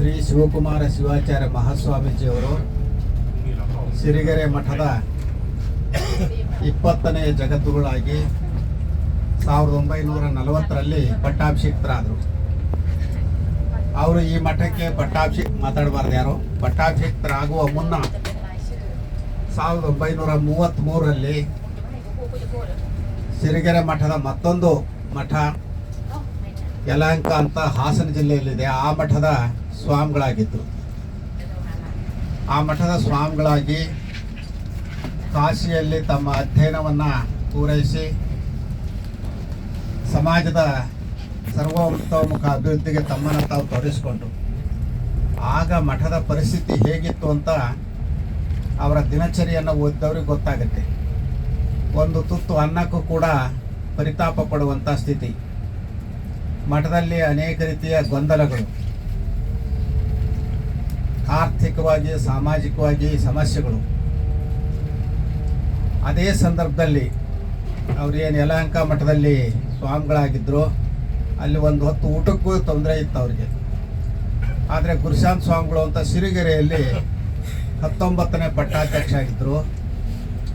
ಶ್ರೀ ಶಿವಕುಮಾರ ಶಿವಾಚಾರ್ಯ ಮಹಾಸ್ವಾಮೀಜಿಯವರು ಸಿರಿಗೆರೆ ಮಠದ ಇಪ್ಪತ್ತನೆಯ ಜಗತ್ತುಗಳಾಗಿ ಸಾವಿರದ ಒಂಬೈನೂರ ನಲವತ್ತರಲ್ಲಿ ಪಟ್ಟಾಭಿಷಿಕ್ತರಾದರು. ಅವರು ಈ ಮಠಕ್ಕೆ ಪಟ್ಟಾಭಿಷಿ ಮಾತಾಡಬಾರ್ದು ಯಾರು. ಪಟ್ಟಾಭಿಷಿಕ್ತರಾಗುವ ಮುನ್ನ ಸಾವಿರದ ಒಂಬೈನೂರ ಮೂವತ್ತ್ಮೂರರಲ್ಲಿ ಸಿರಿಗೆರೆ ಮಠದ ಮತ್ತೊಂದು ಮಠ ಯಲಹಂಕ ಅಂತ ಹಾಸನ ಜಿಲ್ಲೆಯಲ್ಲಿದೆ. ಆ ಮಠದ ಸ್ವಾಮಿಗಳಾಗಿದ್ದರು ಆ ಮಠದ ಸ್ವಾಮಿಗಳಾಗಿ ಕಾಶಿಯಲ್ಲಿ ತಮ್ಮ ಅಧ್ಯಯನವನ್ನು ಪೂರೈಸಿ ಸಮಾಜದ ಸರ್ವೋತ್ತಮುಖ ಅಭಿವೃದ್ಧಿಗೆ ತಮ್ಮನ್ನು ತಾವು ತೊಡಗಿಸಿಕೊಂಡ್ರು. ಆಗ ಮಠದ ಪರಿಸ್ಥಿತಿ ಹೇಗಿತ್ತು ಅಂತ ಅವರ ದಿನಚರಿಯನ್ನು ಓದಿದವ್ರಿಗೆ ಗೊತ್ತಾಗುತ್ತೆ. ಒಂದು ತುತ್ತು ಅನ್ನಕ್ಕೂ ಕೂಡ ಪರಿತಾಪ ಪಡುವಂಥ ಸ್ಥಿತಿ. ಮಠದಲ್ಲಿ ಅನೇಕ ರೀತಿಯ ಗೊಂದಲಗಳು. ಆರ್ಥಿಕವಾಗಿ, ಸಾಮಾಜಿಕವಾಗಿ ಸಮಸ್ಯೆಗಳು. ಅದೇ ಸಂದರ್ಭದಲ್ಲಿ ಅವ್ರು ಏನು ಯಲಹಂಕ ಮಠದಲ್ಲಿ ಸ್ವಾಮಿಗಳಾಗಿದ್ದರು ಅಲ್ಲಿ ಒಂದು ಹೊತ್ತು ಊಟಕ್ಕೂ ತೊಂದರೆ ಇತ್ತು ಅವ್ರಿಗೆ. ಆದರೆ ಗುರುಶಾಂತ್ ಸ್ವಾಮಿಗಳು ಅಂತ ಸಿರಿಗೆರೆಯಲ್ಲಿ ಹತ್ತೊಂಬತ್ತನೇ ಪಟ್ಟಾಧ್ಯಕ್ಷ ಆಗಿದ್ದರು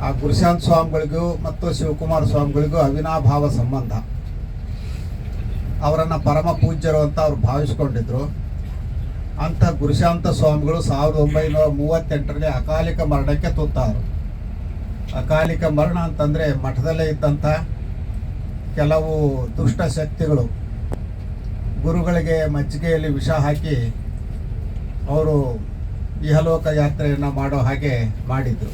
ಆ ಗುರುಶಾಂತ್ ಸ್ವಾಮಿಗಳಿಗೂ ಮತ್ತು ಶಿವಕುಮಾರ ಸ್ವಾಮಿಗಳಿಗೂ ಅವಿನಾಭಾವ ಸಂಬಂಧ. ಅವರನ್ನು ಪರಮ ಪೂಜ್ಯರು ಅಂತ ಅವ್ರು ಭಾವಿಸ್ಕೊಂಡಿದ್ರು. ಅಂಥ ಗುರುಶಾಂತ ಸ್ವಾಮಿಗಳು ಸಾವಿರದ ಒಂಬೈನೂರ ಮೂವತ್ತೆಂಟರಲ್ಲಿ ಅಕಾಲಿಕ ಮರಣಕ್ಕೆ ತುತ್ತಾರು. ಅಕಾಲಿಕ ಮರಣ ಅಂತಂದರೆ ಮಠದಲ್ಲೇ ಇದ್ದಂಥ ಕೆಲವು ದುಷ್ಟ ಶಕ್ತಿಗಳು. ಗುರುಗಳಿಗೆ ಮಜ್ಜಿಗೆಯಲ್ಲಿ ವಿಷ ಹಾಕಿ ಅವರು ಇಹಲೋಕ ಯಾತ್ರೆಯನ್ನು ಮಾಡೋ ಹಾಗೆ ಮಾಡಿದರು.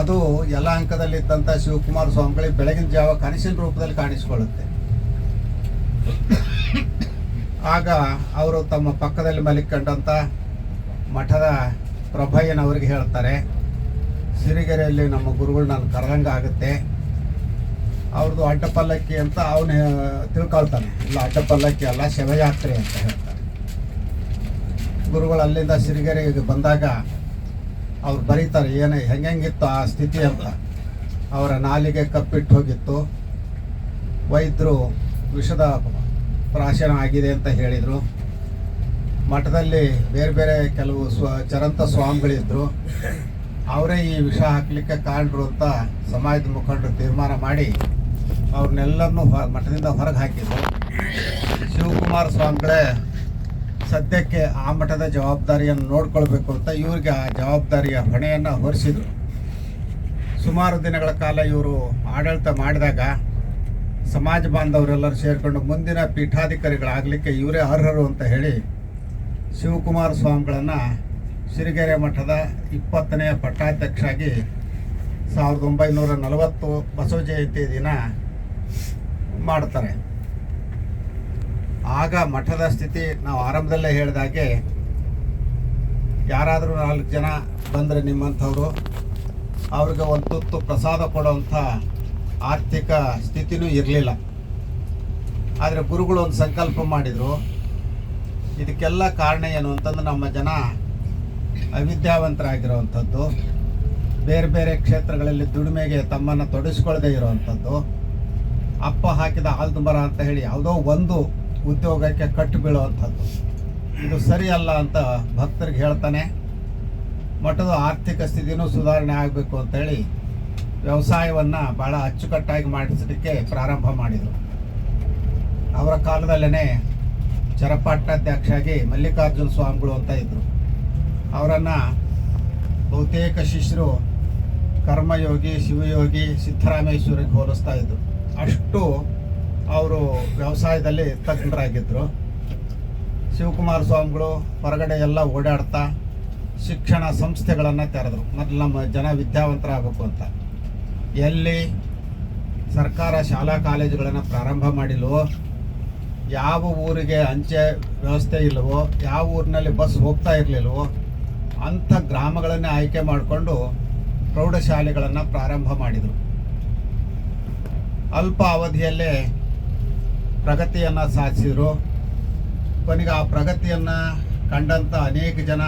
ಅದು ಎಲ್ಲ ಅಂಕದಲ್ಲಿದ್ದಂಥ ಶಿವಕುಮಾರ ಸ್ವಾಮಿಗಳಿಗೆ ಬೆಳಗಿನ ಜಾವ ಕನಸಿನ ರೂಪದಲ್ಲಿ ಕಾಣಿಸಿಕೊಳ್ಳುತ್ತೆ. ಆಗ ಅವರು ತಮ್ಮ ಪಕ್ಕದಲ್ಲಿ ಮಲಿಕೊಂಡಂಥ ಮಠದ ಪ್ರಭಯ್ಯನವ್ರಿಗೆ ಹೇಳ್ತಾರೆ, ಸಿರಿಗೆರೆಯಲ್ಲಿ ನಮ್ಮ ಗುರುಗಳು ನಾನು ಕರೆದಂಗೆ ಆಗುತ್ತೆ. ಅವ್ರದ್ದು ಅಡ್ಡಪಲ್ಲಕ್ಕಿ ಅಂತ ಅವನು ತಿಳ್ಕೊಳ್ತಾನೆ. ಇಲ್ಲ, ಅಡ್ಡಪಲ್ಲಕ್ಕಿ ಅಲ್ಲ, ಶಿವಯಾತ್ರೆ ಅಂತ ಹೇಳ್ತಾರೆ. ಗುರುಗಳು ಅಲ್ಲಿಂದ ಸಿರಿಗೆರೆಗೆ ಬಂದಾಗ ಅವ್ರು ಬರೀತಾರೆ, ಏನು ಹೆಂಗಿತ್ತು ಆ ಸ್ಥಿತಿ ಅಂತ. ಅವರ ನಾಲಿಗೆ ಕಪ್ಪಿಟ್ಟು ಹೋಗಿತ್ತು. ವೈದ್ಯರು ವಿಷದ ಪ್ರಾಶನ ಆಗಿದೆ ಅಂತ ಹೇಳಿದರು. ಮಠದಲ್ಲಿ ಬೇರೆ ಬೇರೆ ಕೆಲವು ಸ್ವ, ಚರಂತ ಸ್ವಾಮಿಗಳಿದ್ದರು ಅವರೇ ಈ ವಿಷ ಹಾಕಲಿಕ್ಕೆ ಕಾರಣರು ಅಂತ ಸಮಾಜದ ಮುಖಂಡರು ತೀರ್ಮಾನ ಮಾಡಿ ಅವ್ರನ್ನೆಲ್ಲರನ್ನೂ ಹೊ- ಮಠದಿಂದ ಹೊರಗೆ ಹಾಕಿದ್ರು. ಶಿವಕುಮಾರ ಸ್ವಾಮಿಗಳೇ ಸದ್ಯಕ್ಕೆ ಆ ಮಠದ ಜವಾಬ್ದಾರಿಯನ್ನು ನೋಡ್ಕೊಳ್ಬೇಕು ಅಂತ ಇವ್ರಿಗೆ ಆ ಜವಾಬ್ದಾರಿಯ ಹೊಣೆಯನ್ನು ಹೊರಿಸಿದರು. ಸುಮಾರು ದಿನಗಳ ಕಾಲ ಇವರು ಆಡಳಿತ ಮಾಡಿದಾಗ ಸಮಾಜ ಬಾಂಧವರೆಲ್ಲರೂ ಸೇರಿಕೊಂಡು ಮುಂದಿನ ಪೀಠಾಧಿಕಾರಿಗಳಾಗಲಿಕ್ಕೆ ಇವರೇ ಅರ್ಹರು ಅಂತ ಹೇಳಿ ಶಿವಕುಮಾರ ಸ್ವಾಮಿಗಳನ್ನು ಸಿರಿಗೆರೆ ಮಠದ ಇಪ್ಪತ್ತನೆಯ ಪಟ್ಟಾಧ್ಯಕ್ಷರಾಗಿ ಸಾವಿರದ ಒಂಬೈನೂರ ನಲವತ್ತು ಬಸವ ಜಯಂತಿ ದಿನ ಮಾಡ್ತಾರೆ. ಆಗ ಮಠದ ಸ್ಥಿತಿ ನಾವು ಆರಂಭದಲ್ಲೇ ಹೇಳಿದಾಗೆ ಯಾರಾದರೂ ನಾಲ್ಕು ಜನ ಬಂದರೆ ನಿಮ್ಮಂಥವರು, ಅವ್ರಿಗೆ ಒಂದು ತುತ್ತು ಪ್ರಸಾದ ಕೊಡುವಂಥ ಆರ್ಥಿಕ ಸ್ಥಿತಿನೂ ಇರಲಿಲ್ಲ. ಆದರೆ ಗುರುಗಳು ಒಂದು ಸಂಕಲ್ಪ ಮಾಡಿದರು, ಇದಕ್ಕೆಲ್ಲ ಕಾರಣ ಏನು ಅಂತಂದ್ರೆ ನಮ್ಮ ಜನ ಅವಿದ್ಯಾವಂತರಾಗಿರುವಂಥದ್ದು, ಬೇರೆ ಬೇರೆ ಕ್ಷೇತ್ರಗಳಲ್ಲಿ ದುಡಿಮೆಗೆ ತಮ್ಮನ್ನು ತೊಡಗಿಸ್ಕೊಳ್ಳದೆ ಇರುವಂಥದ್ದು, ಅಪ್ಪ ಹಾಕಿದ ಆಲ್ದು ಮರ ಅಂತ ಹೇಳಿ ಯಾವುದೋ ಒಂದು ಉದ್ಯೋಗಕ್ಕೆ ಕಟ್ಟು ಬೀಳುವಂಥದ್ದು. ಇದು ಸರಿಯಲ್ಲ ಅಂತ ಭಕ್ತರಿಗೆ ಹೇಳ್ತಾನೆ. ಮಠದ ಆರ್ಥಿಕ ಸ್ಥಿತಿನೂ ಸುಧಾರಣೆ ಆಗಬೇಕು ಅಂತೇಳಿ ವ್ಯವಸಾಯವನ್ನು ಭಾಳ ಅಚ್ಚುಕಟ್ಟಾಗಿ ಮಾಡಿಸಲಿಕ್ಕೆ ಪ್ರಾರಂಭ ಮಾಡಿದರು. ಅವರ ಕಾಲದಲ್ಲೇ ಚರಪಟ್ಟಾಧ್ಯಕ್ಷರಾಗಿ ಮಲ್ಲಿಕಾರ್ಜುನ ಸ್ವಾಮಿಗಳು ಅಂತ ಇದ್ದರು ಅವರನ್ನು ಬಹುತೇಕ ಶಿಷ್ಯರು ಕರ್ಮಯೋಗಿ, ಶಿವಯೋಗಿ ಸಿದ್ದರಾಮೇಶ್ವರಿಗೆ ಹೋಲಿಸ್ತಾ ಇದ್ದರು ಅಷ್ಟು ಅವರು ವ್ಯವಸಾಯದಲ್ಲಿ ತಜ್ಞರಾಗಿದ್ದರು ಶಿವಕುಮಾರ ಸ್ವಾಮಿಗಳು ಹೊರಗಡೆ ಎಲ್ಲ ಓಡಾಡ್ತಾ ಶಿಕ್ಷಣ ಸಂಸ್ಥೆಗಳನ್ನು ತೆರೆದರು. ಮೊದಲು ನಮ್ಮ ಜನ ವಿದ್ಯಾವಂತರಾಗಬೇಕು ಅಂತ. ಎಲ್ಲಿ ಸರ್ಕಾರ ಶಾಲಾ ಕಾಲೇಜುಗಳನ್ನು ಪ್ರಾರಂಭ ಮಾಡಿಲ್ವೋ, ಯಾವ ಊರಿಗೆ ಅಂಚೆ ವ್ಯವಸ್ಥೆ ಇಲ್ಲವೋ, ಯಾವ ಊರಿನಲ್ಲಿ ಬಸ್ ಹೋಗ್ತಾ ಇರಲಿಲ್ವೋ ಅಂಥ ಗ್ರಾಮಗಳನ್ನೇ ಆಯ್ಕೆ ಮಾಡಿಕೊಂಡು ಪ್ರೌಢಶಾಲೆಗಳನ್ನು ಪ್ರಾರಂಭ ಮಾಡಿದರು. ಅಲ್ಪ ಅವಧಿಯಲ್ಲೇ ಪ್ರಗತಿಯನ್ನು ಸಾಧಿಸಿದರು. ಕೊನೆಗೆ ಆ ಪ್ರಗತಿಯನ್ನು ಕಂಡಂಥ ಅನೇಕ ಜನ,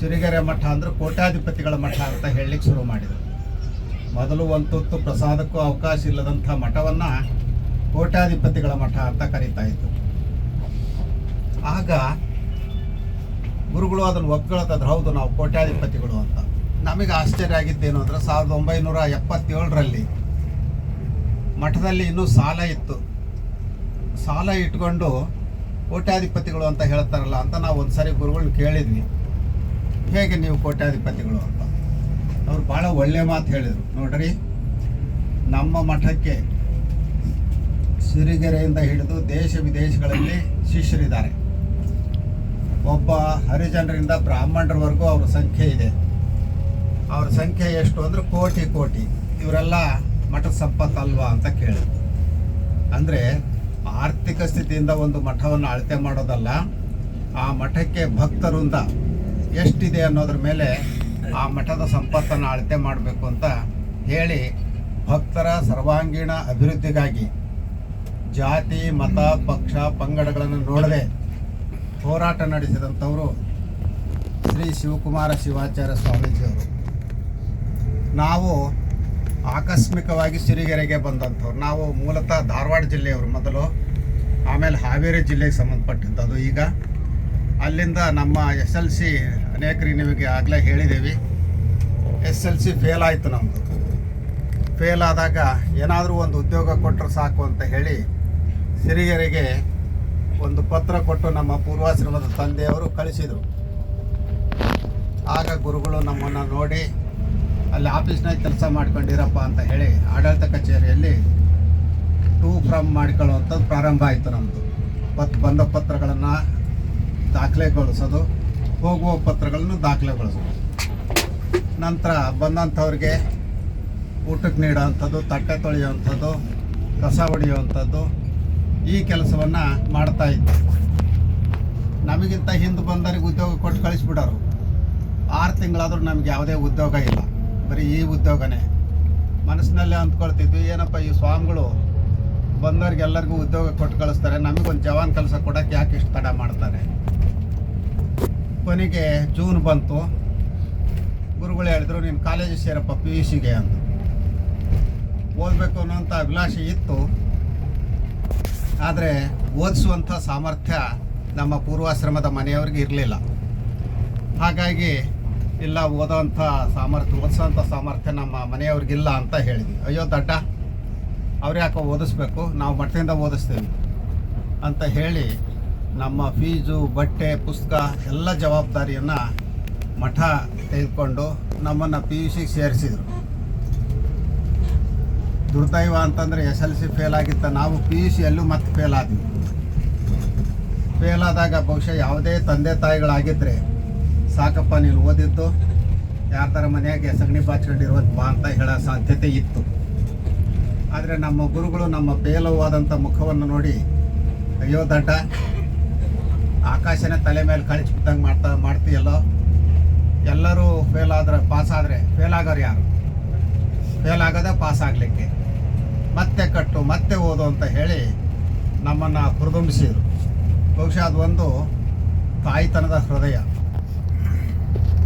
ಸಿರಿಗೆರೆ ಮಠ ಅಂದರೆ ಕೋಟ್ಯಾಧಿಪತಿಗಳ ಮಠ ಅಂತ ಹೇಳಲಿಕ್ಕೆ ಶುರು ಮಾಡಿದರು. ಮೊದಲು ಒಂದು ಪ್ರಸಾದಕ್ಕೂ ಅವಕಾಶ ಇಲ್ಲದಂಥ ಮಠವನ್ನು ಕೋಟ್ಯಾಧಿಪತಿಗಳ ಮಠ ಅಂತ ಕರೀತಾ ಇತ್ತು ಆಗ ಗುರುಗಳು ಅದನ್ನು ಒಪ್ಕೊಳ್ಳೋದಾದ್ರೆ ಹೌದು, ನಾವು ಕೋಟ್ಯಾಧಿಪತಿಗಳು ಅಂತ. ನಮಗೆ ಆಶ್ಚರ್ಯ ಆಗಿದ್ದೇನು ಅಂದರೆ ಸಾವಿರದ ಒಂಬೈನೂರ ಎಪ್ಪತ್ತೇಳರಲ್ಲಿ ಮಠದಲ್ಲಿ ಇನ್ನೂ ಸಾಲ ಇತ್ತು. ಸಾಲ ಇಟ್ಕೊಂಡು ಕೋಟ್ಯಾಧಿಪತಿಗಳು ಅಂತ ಹೇಳ್ತಾರಲ್ಲ ಅಂತ ನಾವು ಒಂದು ಸರಿ ಗುರುಗಳನ್ನ ಕೇಳಿದ್ವಿ. ಹೇಗೆ ನೀವು ಕೋಟ್ಯಾಧಿಪತಿಗಳು ಅಂತ? ಅವ್ರು ಭಾಳ ಒಳ್ಳೆ ಮಾತು ಹೇಳಿದರು. ನೋಡ್ರಿ, ನಮ್ಮ ಮಠಕ್ಕೆ ಸಿರಿಗೆರೆಯಿಂದ ಹಿಡಿದು ದೇಶ ವಿದೇಶಗಳಲ್ಲಿ ಶಿಷ್ಯರಿದ್ದಾರೆ. ಒಬ್ಬ ಹರಿಜನರಿಂದ ಬ್ರಾಹ್ಮಣರವರೆಗೂ ಅವ್ರ ಸಂಖ್ಯೆ ಇದೆ. ಅವ್ರ ಸಂಖ್ಯೆ ಎಷ್ಟು ಅಂದರೆ ಕೋಟಿ ಕೋಟಿ. ಇವರೆಲ್ಲ ಮಠದ ಸಂಪತ್ತಲ್ವಾ ಅಂತ ಕೇಳಿದ್ರು. ಅಂದರೆ ಆರ್ಥಿಕ ಸ್ಥಿತಿಯಿಂದ ಒಂದು ಮಠವನ್ನು ಅಳತೆ ಮಾಡೋದಲ್ಲ, ಆ ಮಠಕ್ಕೆ ಭಕ್ತರಿಂದ ಎಷ್ಟಿದೆ ಅನ್ನೋದ್ರ ಮೇಲೆ ಆ ಮಠದ ಸಂಪತ್ತನ್ನು ಅಳತೆ ಮಾಡಬೇಕು ಅಂತ ಹೇಳಿ ಭಕ್ತರ ಸರ್ವಾಂಗೀಣ ಅಭಿವೃದ್ಧಿಗಾಗಿ ಜಾತಿ, ಮತ, ಪಕ್ಷ, ಪಂಗಡಗಳನ್ನು ನೋಡದೆ ಹೋರಾಟ ನಡೆಸಿದಂಥವರು ಶ್ರೀ ಶಿವಕುಮಾರ ಶಿವಾಚಾರ್ಯ ಸ್ವಾಮೀಜಿಯವರು. ನಾವು ಆಕಸ್ಮಿಕವಾಗಿ ಸಿರಿಗೆರೆಗೆ ಬಂದಂಥವ್ರು. ನಾವು ಮೂಲತಃ ಧಾರವಾಡ ಜಿಲ್ಲೆಯವರು ಮೊದಲು, ಆಮೇಲೆ ಹಾವೇರಿ ಜಿಲ್ಲೆಗೆ ಸಂಬಂಧಪಟ್ಟಿದ್ದು ಈಗ. ಅಲ್ಲಿಂದ ನಮ್ಮ ಎಸ್ ಎಲ್ ಸಿ ಅನೇಕರಿಗೆ ನಿಮಗೆ ಆಗಲೇ ಹೇಳಿದ್ದೀವಿ. ಎಸ್ ಎಲ್ ಸಿ ಫೇಲ್ ಆಯಿತು ನಮ್ಮದು ಫೇಲ್ ಆದಾಗ ಏನಾದರೂ ಒಂದು ಉದ್ಯೋಗ ಕೊಟ್ಟರೆ ಸಾಕು ಅಂತ ಹೇಳಿ ಸಿರಿಗೆರೆಗೆ ಒಂದು ಪತ್ರ ಕೊಟ್ಟು ನಮ್ಮ ಪೂರ್ವಾಶ್ರಮದ ತಂದೆಯವರು ಕಳಿಸಿದರು. ಆಗ ಗುರುಗಳು ನಮ್ಮನ್ನು ನೋಡಿ, ಅಲ್ಲಿ ಆಫೀಸ್ನಾಗ ಕೆಲಸ ಮಾಡ್ಕೊಂಡಿರಪ್ಪ ಅಂತ ಹೇಳಿ ಆಡಳಿತ ಕಚೇರಿಯಲ್ಲಿ ಟೂ ಫ್ರಮ್ ಮಾಡ್ಕೊಳ್ಳುವಂಥದ್ದು ಪ್ರಾರಂಭ ಆಯಿತು ನಮ್ಮದು ಪತ್ ಬಂದ ಪತ್ರಗಳನ್ನು ದಾಖಲೆಗೊಳಿಸೋದು ಹೋಗುವ ಪತ್ರಗಳನ್ನು ದಾಖಲೆಗೊಳಿಸೋದು ನಂತರ ಬಂದಂಥವ್ರಿಗೆ ಊಟಕ್ಕೆ ನೀಡೋವಂಥದ್ದು ತಟ್ಟೆ ತೊಳೆಯುವಂಥದ್ದು, ಕಸ ಹೊಡೆಯುವಂಥದ್ದು ಈ ಕೆಲಸವನ್ನು ಮಾಡ್ತಾ ಇದ್ದೆ. ನಮಗಿಂತ ಹಿಂದೆ ಬಂದವರಿಗೆ ಉದ್ಯೋಗ ಕೊಟ್ಟು ಕಳಿಸ್ಬಿಡೋರು. ಆರು ತಿಂಗಳಾದರೂ ನಮ್ಗೆ ಯಾವುದೇ ಉದ್ಯೋಗ ಇಲ್ಲ. ಬರೀ ಈ ಉದ್ಯೋಗನೇ. ಮನಸ್ಸಿನಲ್ಲೇ ಅಂದ್ಕೊಳ್ತಿದ್ವಿ, ಏನಪ್ಪ ಈ ಸ್ವಾಮಿಗಳು ಬಂದವ್ರಿಗೆಲ್ಲರಿಗೂ ಉದ್ಯೋಗ ಕೊಟ್ಟು ಕಳಿಸ್ತಾರೆ, ನಮಗೊಂದು ಜವಾನ್ ಕೆಲಸ ಕೊಡೋಕ್ಕೆ ಯಾಕೆ ಇಷ್ಟು ತಡ ಮಾಡ್ತಾರೆ? ಕೊನೆಗೆ ಜೂನ್ ಬಂತು. ಗುರುಗಳು ಹೇಳಿದ್ರು, ನೀನು ಕಾಲೇಜ್ ಸೇರಪ್ಪ ಪಿ ಯು ಸಿಗೆ ಅಂತ. ಓದಬೇಕು ಅನ್ನೋಂಥ ಅಭಿಲಾಷೆ ಇತ್ತು. ಆದರೆ ಓದಿಸುವಂಥ ಸಾಮರ್ಥ್ಯ ನಮ್ಮ ಪೂರ್ವಾಶ್ರಮದ ಮನೆಯವ್ರಿಗೆ ಇರಲಿಲ್ಲ. ಹಾಗಾಗಿ ಇಲ್ಲ, ಓದೋವಂಥ ಸಾಮರ್ಥ್ಯ ಓದಿಸೋಂಥ ಸಾಮರ್ಥ್ಯ ನಮ್ಮ ಮನೆಯವ್ರಿಗಿಲ್ಲ ಅಂತ ಹೇಳಿದ್ವಿ. ಅಯ್ಯೋ ದಡ್ಡ ಅವ್ರು ಯಾಕೋ ಓದಿಸ್ಬೇಕು, ನಾವು ಮಠದಿಂದ ಓದಿಸ್ತೀವಿ ಅಂತ ಹೇಳಿ ನಮ್ಮ ಫೀಸು, ಬಟ್ಟೆ, ಪುಸ್ತಕ ಎಲ್ಲ ಜವಾಬ್ದಾರಿಯನ್ನು ಮಠ ತೆಗೆದುಕೊಂಡು ನಮ್ಮನ್ನು ಪಿ ಯು ಸಿಗೆ ಸೇರಿಸಿದರು. ದುರ್ದೈವ ಅಂತಂದರೆ ಎಸ್ ಎಲ್ ಸಿ ಫೇಲ್ ಆಗಿತ್ತ ನಾವು ಪಿ ಯು ಸಿಯಲ್ಲೂ ಮತ್ತೆ ಫೇಲ್ ಆದ್ವಿ. ಫೇಲ್ ಆದಾಗ ಬಹುಶಃ ಯಾವುದೇ ತಂದೆ ತಾಯಿಗಳಾಗಿದ್ದರೆ ಸಾಕಪ್ಪ ನೀನು ಓದಿದ್ದು, ಯಾರ್ದಾರ ಮನೆಯಾಗೆ ಸಗಣಿ ಬಾಚ್ಕೊಂಡಿರೋದು ಬಾ ಅಂತ ಹೇಳೋ ಸಾಧ್ಯತೆ ಇತ್ತು. ಆದರೆ ನಮ್ಮ ಗುರುಗಳು ನಮ್ಮ ಫೇಲವಾದಂಥ ಮುಖವನ್ನು ನೋಡಿ, ಅಯ್ಯೋ ದಡ್ಡ ಆಕಾಶನೇ ತಲೆ ಮೇಲೆ ಕಳಿಸಿ ಬಿದ್ದಂಗೆ ಮಾಡ್ತಾ ಮಾಡ್ತೀಯಲ್ಲೋ? ಎಲ್ಲರೂ ಫೇಲ್ ಆದ್ರೆ ಪಾಸ್ ಆದರೆ ಫೇಲ್ ಆಗೋರು ಯಾರು? ಫೇಲ್ ಆಗೋದೇ ಪಾಸ್ ಆಗಲಿಕ್ಕೆ. ಮತ್ತೆ ಕಟ್ಟು, ಮತ್ತೆ ಓದು ಅಂತ ಹೇಳಿ ನಮ್ಮನ್ನು ಹುರಿದುಂಬಿಸಿದರು. ಬಹುಶಃ ಅದು ಒಂದು ತಾಯ್ತನದ ಹೃದಯ.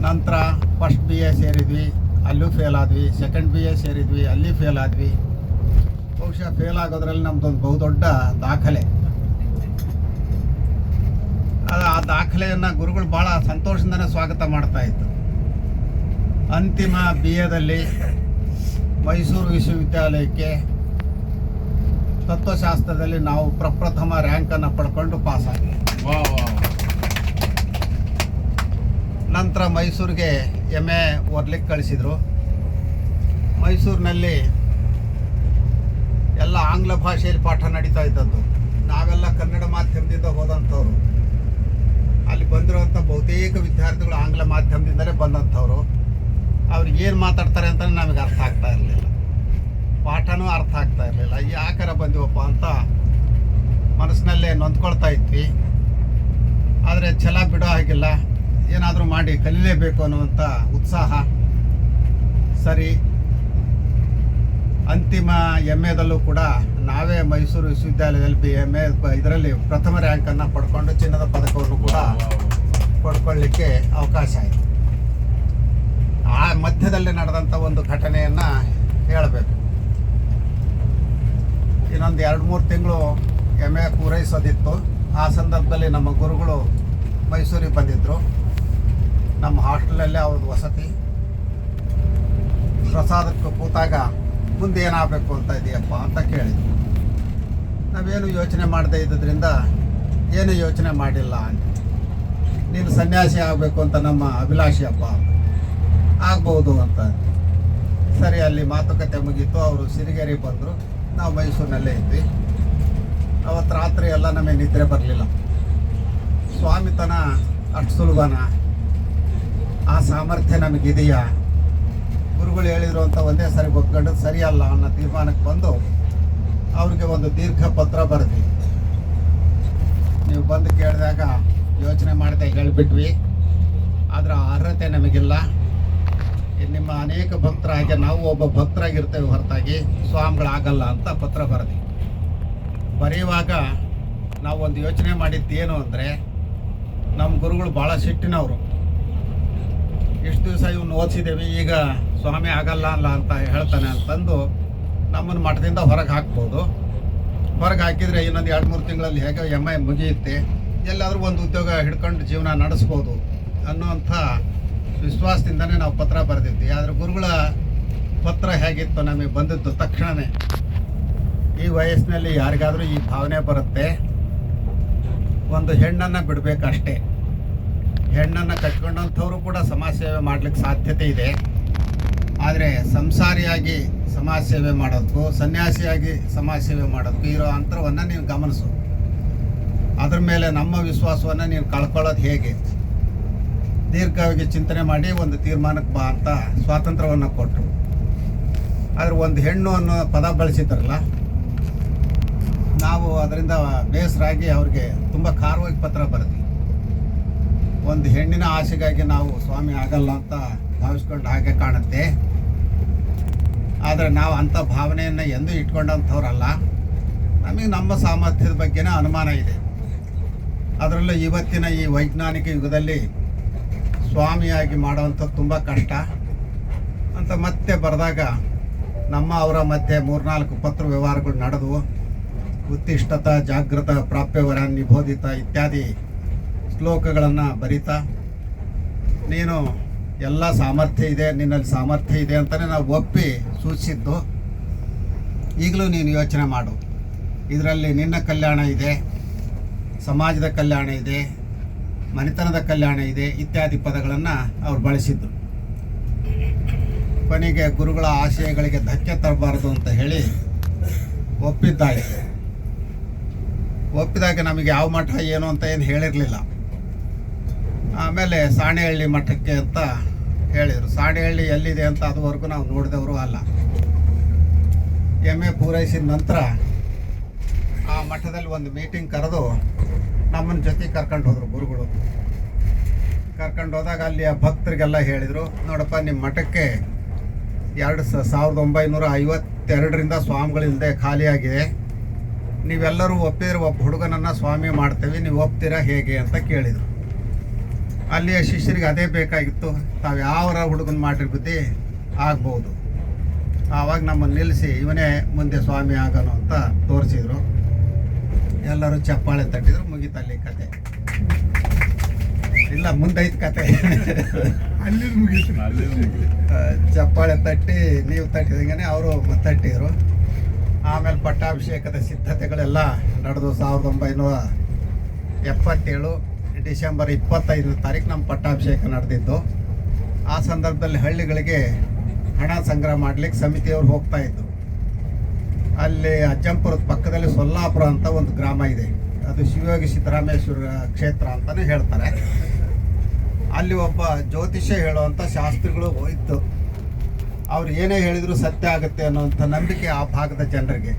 ನಂತರ ಫಸ್ಟ್ ಬಿ ಎ ಸೇರಿದ್ವಿ, ಅಲ್ಲೂ ಫೇಲ್ ಆದ್ವಿ. ಸೆಕೆಂಡ್ ಬಿ ಎ ಸೇರಿದ್ವಿ, ಅಲ್ಲಿ ಫೇಲ್ ಆದ್ವಿ. ಬಹುಶಃ ಫೇಲ್ ಆಗೋದ್ರಲ್ಲಿ ನಮ್ಮದೊಂದು ಬಹುದೊಡ್ಡ ದಾಖಲೆ ಅದು ಆ ದಾಖಲೆಯನ್ನು ಗುರುಗಳು ಭಾಳ ಸಂತೋಷದಿಂದನೇ ಸ್ವಾಗತ ಮಾಡ್ತಾ ಇತ್ತು ಅಂತಿಮ ಬಿ ಎದಲ್ಲಿ ಮೈಸೂರು ವಿಶ್ವವಿದ್ಯಾಲಯಕ್ಕೆ ತತ್ವಶಾಸ್ತ್ರದಲ್ಲಿ ನಾವು ಪ್ರಪ್ರಥಮ ರ್ಯಾಂಕನ್ನು ಪಡ್ಕೊಂಡು ಪಾಸ್ ಆಗಿ ವಾ ವಾ ನಂತರ ಮೈಸೂರಿಗೆ ಎಂ ಎ ಓದ್ಲಿಕ್ಕೆ ಕಳಿಸಿದರು. ಮೈಸೂರಿನಲ್ಲಿ ಎಲ್ಲ ಆಂಗ್ಲ ಭಾಷೆಯಲ್ಲಿ ಪಾಠ ನಡೀತಾ ಇದ್ದದ್ದು. ನಾವೆಲ್ಲ ಕನ್ನಡ ಮಾಧ್ಯಮದಿಂದ ಹೋದಂಥವ್ರು. ಅಲ್ಲಿ ಬಂದಿರುವಂಥ ಬಹುತೇಕ ವಿದ್ಯಾರ್ಥಿಗಳು ಆಂಗ್ಲ ಮಾಧ್ಯಮದಿಂದಲೇ ಬಂದಂಥವ್ರು. ಅವ್ರಿಗೆ ಏನು ಮಾತಾಡ್ತಾರೆ ಅಂತ ನಮಗೆ ಅರ್ಥ ಆಗ್ತಾ ಇರಲಿಲ್ಲ. ಪಾಠನೂ ಅರ್ಥ ಆಗ್ತಾ ಇರಲಿಲ್ಲ. ಯಾಕಾರ ಬಂದಿವಪ್ಪ ಅಂತ ಮನಸ್ಸಿನಲ್ಲೇ ನೊಂದ್ಕೊಳ್ತಾ ಇದ್ವಿ. ಆದರೆ ಛಲ ಬಿಡೋ ಹಾಗಿಲ್ಲ. ಏನಾದರೂ ಮಾಡಿ ಕಲೀಲೇಬೇಕು ಅನ್ನುವಂಥ ಉತ್ಸಾಹ. ಸರಿ ಅಂತಿಮ ಎಂ ಎದಲ್ಲೂ ಕೂಡ ನಾವೇ ಮೈಸೂರು ವಿಶ್ವವಿದ್ಯಾಲಯದಲ್ಲಿ ಬಿ ಎಂ ಎ ಇದರಲ್ಲಿ ಪ್ರಥಮ ರ್ಯಾಂಕನ್ನು ಪಡ್ಕೊಂಡು ಚಿನ್ನದ ಪದಕವನ್ನು ಕೂಡ ಪಡ್ಕೊಳ್ಳಿಕ್ಕೆ ಅವಕಾಶ ಆಯಿತು ಆ ಮಧ್ಯದಲ್ಲಿ ನಡೆದಂಥ ಒಂದು ಘಟನೆಯನ್ನು ಹೇಳಬೇಕು. ಇನ್ನೊಂದು ಎರಡು ಮೂರು ತಿಂಗಳು ಎಂ ಎ ಪೂರೈಸೋದಿತ್ತು. ಆ ಸಂದರ್ಭದಲ್ಲಿ ನಮ್ಮ ಗುರುಗಳು ಮೈಸೂರಿಗೆ ಬಂದಿದ್ದರು ನಮ್ಮ ಹಾಸ್ಟೆಲಲ್ಲೇ ಅವ್ರದ್ದು ವಸತಿ. ಪ್ರಸಾದಕ್ಕೆ ಕೂತಾಗ ಮುಂದೆ ಏನಾಗಬೇಕು ಅಂತ ಇದೆಯಪ್ಪ ಅಂತ ಕೇಳಿದ್ವಿ. ನಾವೇನು ಯೋಚನೆ ಮಾಡದೇ ಇದ್ದರಿಂದ ಏನು ಯೋಚನೆ ಮಾಡಿಲ್ಲ ಅಂತ. ನೀನು ಸನ್ಯಾಸಿ ಆಗಬೇಕು ಅಂತ ನಮ್ಮ ಅಭಿಲಾಷಿಯಪ್ಪ ಆಗ್ಬೋದು ಅಂತ. ಸರಿ, ಅಲ್ಲಿ ಮಾತುಕತೆ ಮುಗೀತು. ಅವರು ಸಿರಿಗೆರೆ ಬಂದರು. ನಾವು ಮೈಸೂರಿನಲ್ಲೇ ಇದ್ವಿ. ಅವತ್ತು ರಾತ್ರಿ ಎಲ್ಲ ನಮಗೆ ನಿದ್ರೆ ಬರಲಿಲ್ಲ. ಸ್ವಾಮಿತನ ಅಷ್ಟು ಸುಲಭನ? ಆ ಸಾಮರ್ಥ್ಯ ನಮಗಿದೆಯಾ? ಗುರುಗಳು ಹೇಳಿದ್ರು ಅಂತ ಒಂದೇ ಸರಿ ಒಪ್ಕೊಂಡು ಸರಿಯಲ್ಲ ಅನ್ನೋ ತೀರ್ಮಾನಕ್ಕೆ ಬಂದು ಅವ್ರಿಗೆ ಒಂದು ದೀರ್ಘ ಪತ್ರ ಬರೆದ್ವಿ. ನೀವು ಬಂದು ಕೇಳಿದಾಗ ಯೋಚನೆ ಮಾಡದೆ ಹೇಳಿಬಿಟ್ವಿ. ಅದರ ಅರ್ಹತೆ ನಮಗಿಲ್ಲ. ನಿಮ್ಮ ಅನೇಕ ಭಕ್ತರ ನಾವು ಒಬ್ಬ ಭಕ್ತರಾಗಿರ್ತೇವೆ ಹೊರತಾಗಿ ಸ್ವಾಮಿಗಳಾಗಲ್ಲ ಅಂತ ಪತ್ರ ಬರೆದ್ವಿ. ಬರೆಯುವಾಗ ನಾವು ಒಂದು ಯೋಚನೆ ಮಾಡಿದ್ದು ಏನು ಅಂದರೆ ನಮ್ಮ ಗುರುಗಳು ಭಾಳ ಸಿಟ್ಟಿನವರು. ಇಷ್ಟು ದಿವಸ ಇವ್ನು ಓದಿಸಿದ್ದೇವೆ. ಈಗ ಸ್ವಾಮಿ ಆಗಲ್ಲ ಅಲ್ಲ ಅಂತ ಹೇಳ್ತಾನೆ ಅಂತಂದು ನಮ್ಮನ್ನು ಮಠದಿಂದ ಹೊರಗೆ ಹಾಕ್ಬೋದು. ಹೊರಗೆ ಹಾಕಿದರೆ ಇನ್ನೊಂದು ಎರಡು ಮೂರು ತಿಂಗಳಲ್ಲಿ ಹೇಗೆ ಎಂ ಐ ಮುಗಿಯುತ್ತೆ. ಎಲ್ಲಾದರೂ ಒಂದು ಉದ್ಯೋಗ ಹಿಡ್ಕೊಂಡು ಜೀವನ ನಡೆಸ್ಬೋದು ಅನ್ನುವಂಥ ವಿಶ್ವಾಸದಿಂದನೇ ನಾವು ಪತ್ರ ಬರೆದಿದ್ವಿ ಆದರೆ ಗುರುಗಳ ಪತ್ರ ಹೇಗಿತ್ತು ನಮಗೆ ಬಂದಿದ್ದು ತಕ್ಷಣವೇ ಈ ವಯಸ್ಸಿನಲ್ಲಿ ಯಾರಿಗಾದರೂ ಈ ಭಾವನೆ ಬರುತ್ತೆ. ಒಂದು ಹೆಣ್ಣನ್ನು ಬಿಡಬೇಕಷ್ಟೇ. ಹೆಣ್ಣನ್ನು ಕಟ್ಕೊಂಡಂಥವ್ರು ಕೂಡ ಸಮಾಜ ಸೇವೆ ಮಾಡ್ಲಿಕ್ಕೆ ಸಾಧ್ಯತೆ ಇದೆ. ಆದರೆ ಸಂಸಾರಿಯಾಗಿ ಸಮಾಜ ಸೇವೆ ಮಾಡೋದಕ್ಕೂ ಸನ್ಯಾಸಿಯಾಗಿ ಸಮಾಜ ಸೇವೆ ಮಾಡೋದಕ್ಕೂ ಇರೋ ಅಂತರವನ್ನು ನೀವು ಗಮನಿಸು. ಅದ್ರ ಮೇಲೆ ನಮ್ಮ ವಿಶ್ವಾಸವನ್ನು ನೀವು ಕಳ್ಕೊಳ್ಳೋದು ಹೇಗೆ? ದೀರ್ಘವಾಗಿ ಚಿಂತನೆ ಮಾಡಿ ಒಂದು ತೀರ್ಮಾನಕ್ಕೆ ಬಾ ಅಂತ ಸ್ವಾತಂತ್ರ್ಯವನ್ನು ಕೊಟ್ಟರು ಆದರೆ ಒಂದು ಹೆಣ್ಣು ಅನ್ನೋ ಪದ ಬಳಸಿದ್ರಲ್ಲ, ನಾವು ಅದರಿಂದ ಬೇಸರಾಗಿ ಅವ್ರಿಗೆ ತುಂಬ ಖಾರವಾಗಿ ಪತ್ರ ಬರೆದ್ವಿ. ಒಂದು ಹೆಣ್ಣಿನ ಆಸೆಗಾಗಿ ನಾವು ಸ್ವಾಮಿ ಆಗಲ್ಲ ಅಂತ ಭಾವಿಸ್ಕೊಂಡು ಹಾಗೆ ಕಾಣುತ್ತೆ. ಆದರೆ ನಾವು ಅಂಥ ಭಾವನೆಯನ್ನು ಎಂದೂ ಇಟ್ಕೊಂಡಂಥವ್ರಲ್ಲ. ನಮಗೆ ನಮ್ಮ ಸಾಮರ್ಥ್ಯದ ಬಗ್ಗೆನೇ ಅನುಮಾನ ಇದೆ. ಅದರಲ್ಲೂ ಇವತ್ತಿನ ಈ ವೈಜ್ಞಾನಿಕ ಯುಗದಲ್ಲಿ ಸ್ವಾಮಿಯಾಗಿ ಮಾಡುವಂಥದ್ದು ತುಂಬ ಕಷ್ಟ. ಅಂತ ಮತ್ತೆ ಬರೆದಾಗ ನಮ್ಮ ಅವರ ಮಧ್ಯೆ ಮೂರ್ನಾಲ್ಕು ಪತ್ರ ವ್ಯವಹಾರಗಳು ನಡೆದವು. ಉತ್ತಿಷ್ಟತ ಜಾಗೃತ, ಪ್ರಾಪ್ಯವರ ನಿಬೋಧಿತ ಇತ್ಯಾದಿ ಶ್ಲೋಕಗಳನ್ನು ಬರಿತಾ, ನೀನು ಎಲ್ಲ ಸಾಮರ್ಥ್ಯ ಇದೆ, ನಿನ್ನಲ್ಲಿ ಸಾಮರ್ಥ್ಯ ಇದೆ ಅಂತಲೇ ನಾವು ಒಪ್ಪಿ ಸೂಚಿಸಿದ್ದು. ಈಗಲೂ ನೀನು ಯೋಚನೆ ಮಾಡು. ಇದರಲ್ಲಿ ನಿನ್ನ ಕಲ್ಯಾಣ ಇದೆ, ಸಮಾಜದ ಕಲ್ಯಾಣ ಇದೆ, ಮನೆತನದ ಕಲ್ಯಾಣ ಇದೆ, ಇತ್ಯಾದಿ ಪದಗಳನ್ನು ಅವ್ರು ಬಳಸಿದ್ರು. ಕೊನೆಗೆ ಗುರುಗಳ ಆಶಯಗಳಿಗೆ ಧಕ್ಕೆ ತರಬಾರದು ಅಂತ ಹೇಳಿ ಒಪ್ಪಿದ್ದಾಳೆ. ಒಪ್ಪಿದಾಗ ನಮಗೆ ಯಾವ ಮಠ ಏನು ಅಂತ ಏನು ಹೇಳಿರಲಿಲ್ಲ. ಆಮೇಲೆ ಸಾಣೆಹಳ್ಳಿ ಮಠಕ್ಕೆ ಅಂತ ಹೇಳಿದರು. ಸಾಣೆಹಳ್ಳಿ ಎಲ್ಲಿದೆ ಅಂತ ಅದುವರೆಗೂ ನಾವು ನೋಡಿದವರು ಅಲ್ಲ. ಎಂ ಎ ಪೂರೈಸಿದ ನಂತರ ಆ ಮಠದಲ್ಲಿ ಒಂದು ಮೀಟಿಂಗ್ ಕರೆದು ನಮ್ಮನ್ನ ಜೊತೆ ಕರ್ಕೊಂಡು ಹೋದರು ಗುರುಗಳು. ಕರ್ಕೊಂಡು ಹೋದಾಗ ಅಲ್ಲಿ ಆ ಭಕ್ತರಿಗೆಲ್ಲ ಹೇಳಿದರು, ನೋಡಪ್ಪ ನಿಮ್ಮ ಮಠಕ್ಕೆ ಎರಡು ಸಾವಿರದ ಒಂಬೈನೂರ ಐವತ್ತೆರಡರಿಂದ ಸ್ವಾಮಿಗಳಿಲ್ಲದೆ ಖಾಲಿಯಾಗಿದೆ. ನೀವೆಲ್ಲರೂ ಒಪ್ಪಿದ್ರೆ ಒಬ್ಬ ಹುಡುಗನನ್ನು ಸ್ವಾಮಿ ಮಾಡ್ತೇವೆ, ನೀವು ಒಪ್ತೀರಾ ಹೇಗೆ? ಅಂತ ಕೇಳಿದರು. ಅಲ್ಲಿಯ ಶಿಷ್ಯರಿಗೆ ಅದೇ ಬೇಕಾಗಿತ್ತು. ತಾವು ಯಾವರ ಹುಡುಗನ ಮಾಡಿರ್ಬಿಟ್ಟು ಆಗ್ಬೋದು. ಆವಾಗ ನಮ್ಮನ್ನು ನಿಲ್ಲಿಸಿ ಇವನೇ ಮುಂದೆ ಸ್ವಾಮಿ ಆಗೋನು ಅಂತ ತೋರಿಸಿದ್ರು. ಎಲ್ಲರೂ ಚಪ್ಪಾಳೆ ತಟ್ಟಿದ್ರು ಮುಗೀತಲ್ಲಿ ಕತೆ. ಇಲ್ಲ ಮುಂದೈದು ಕತೆ. ಅಲ್ಲಿ ಚಪ್ಪಾಳೆ ತಟ್ಟಿ ನೀವು ತಟ್ಟಿದಂಗೆ ಅವರು ತಟ್ಟಿದ್ರು. ಆಮೇಲೆ ಪಟ್ಟಾಭಿಷೇಕದ ಸಿದ್ಧತೆಗಳೆಲ್ಲ ನಡೆದು ಸಾವಿರದ ಒಂಬೈನೂರ ಎಪ್ಪತ್ತೇಳು ಡಿಸೆಂಬರ್ ಇಪ್ಪತ್ತೈದನೇ ತಾರೀಕು ನಮ್ಮ ಪಟ್ಟಾಭಿಷೇಕ ನಡೆದಿದ್ದು, ಆ ಸಂದರ್ಭದಲ್ಲಿ ಹಳ್ಳಿಗಳಿಗೆ ಹಣ ಸಂಗ್ರಹ ಮಾಡ್ಲಿಕ್ಕೆ ಸಮಿತಿಯವರು ಹೋಗ್ತಾ ಇದ್ದರು ಅಲ್ಲಿ ಅಜ್ಜಂಪುರದ ಪಕ್ಕದಲ್ಲಿ ಸೊಲ್ಲಾಪುರ ಅಂತ ಒಂದು ಗ್ರಾಮ ಇದೆ. ಅದು ಶಿವಯೋಗಿ ಸಿದ್ದರಾಮೇಶ್ವರ ಕ್ಷೇತ್ರ ಅಂತಲೇ ಹೇಳ್ತಾರೆ. ಅಲ್ಲಿ ಒಬ್ಬ ಜ್ಯೋತಿಷ್ಯ ಹೇಳುವಂಥ ಶಾಸ್ತ್ರಿಗಳು ಹೋಯಿತು. ಅವ್ರು ಏನೇ ಹೇಳಿದರೂ ಸತ್ಯ ಆಗುತ್ತೆ ಅನ್ನೋವಂಥ ನಂಬಿಕೆ ಆ ಭಾಗದ ಜನರಿಗೆ.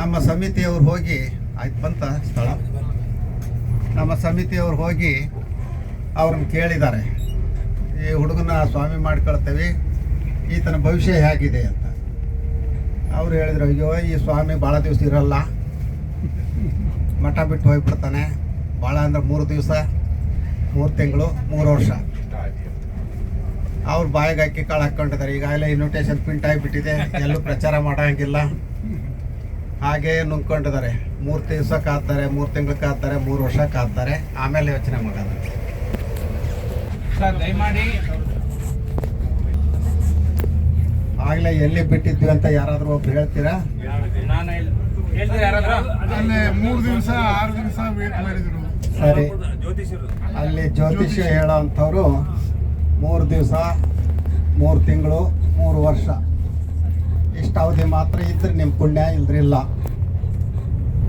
ನಮ್ಮ ಸಮಿತಿಯವರು ಹೋಗಿ, ಆಯ್ತು ಬಂತ ಸ್ಥಳ. ನಮ್ಮ ಸಮಿತಿಯವರು ಹೋಗಿ ಅವ್ರನ್ನ ಕೇಳಿದ್ದಾರೆ. ಈ ಹುಡುಗನ ಸ್ವಾಮಿ ಮಾಡ್ಕೊಳ್ತೇವೆ, ಈತನ ಭವಿಷ್ಯ ಹೇಗಿದೆ ಅಂತ. ಅವ್ರು ಹೇಳಿದ್ರು, ಅಯ್ಯೋ, ಈ ಸ್ವಾಮಿ ಭಾಳ ದಿವಸ ಇರಲ್ಲ. ಮಠ ಬಿಟ್ಟು ಹೋಗ್ಬಿಡ್ತಾನೆ. ಭಾಳ ಅಂದ್ರೆ ಮೂರು ದಿವಸ, ಮೂರು ತಿಂಗಳು, ಮೂರು ವರ್ಷ. ಅವ್ರು ಬಾಯಿಗೆ ಹಾಕಿ ಕಾಳು ಹಾಕ್ಕೊಂಡಿದ್ದಾರೆ. ಈಗಾಗಲೇ ಇನ್ವಿಟೇಷನ್ ಪ್ರಿಂಟ್ ಆಗಿಬಿಟ್ಟಿದೆ. ಎಲ್ಲೂ ಪ್ರಚಾರ ಮಾಡೋಂಗಿಲ್ಲ. ಹಾಗೆ ನುಂಗ್ಕೊಂಡಿದ್ದಾರೆ. ಮೂರು ದಿವಸ ಕಾತಾರೆ ಮೂರು ತಿಂಗಳು ಕಾತಾರೆ ಮೂರು ವರ್ಷ ಕಾತಾರೆ ಆಮೇಲೆ ಯೋಚನೆ ಮಾಡೋದು. ಸರ್ ದಯಮಾಡಿ. ಆಗಲೇ ಎಲ್ಲಿ ಬಿಟ್ಟಿದ್ವಿ ಅಂತ ಯಾರಾದರೂ ಒಬ್ರು ಹೇಳ್ತೀರಾ? ಮೂರು ದಿವಸ ಆರು ದಿವಸ ವೇಟ್ ಮಾಡಿದ್ರು. ಸರಿ. ಅಲ್ಲಿ ಜ್ಯೋತಿಷ್ಯ ಹೇಳೋ ಅಂಥವ್ರು ಮೂರು ದಿವಸ ಮೂರು ತಿಂಗಳು ಮೂರು ವರ್ಷ. ಇಷ್ಟು ಮಾತ್ರ ಇದ್ರೆ ನಿಮ್ಮ ಪುಣ್ಯ ಇಲ್ದ್ರಿಲ್ಲ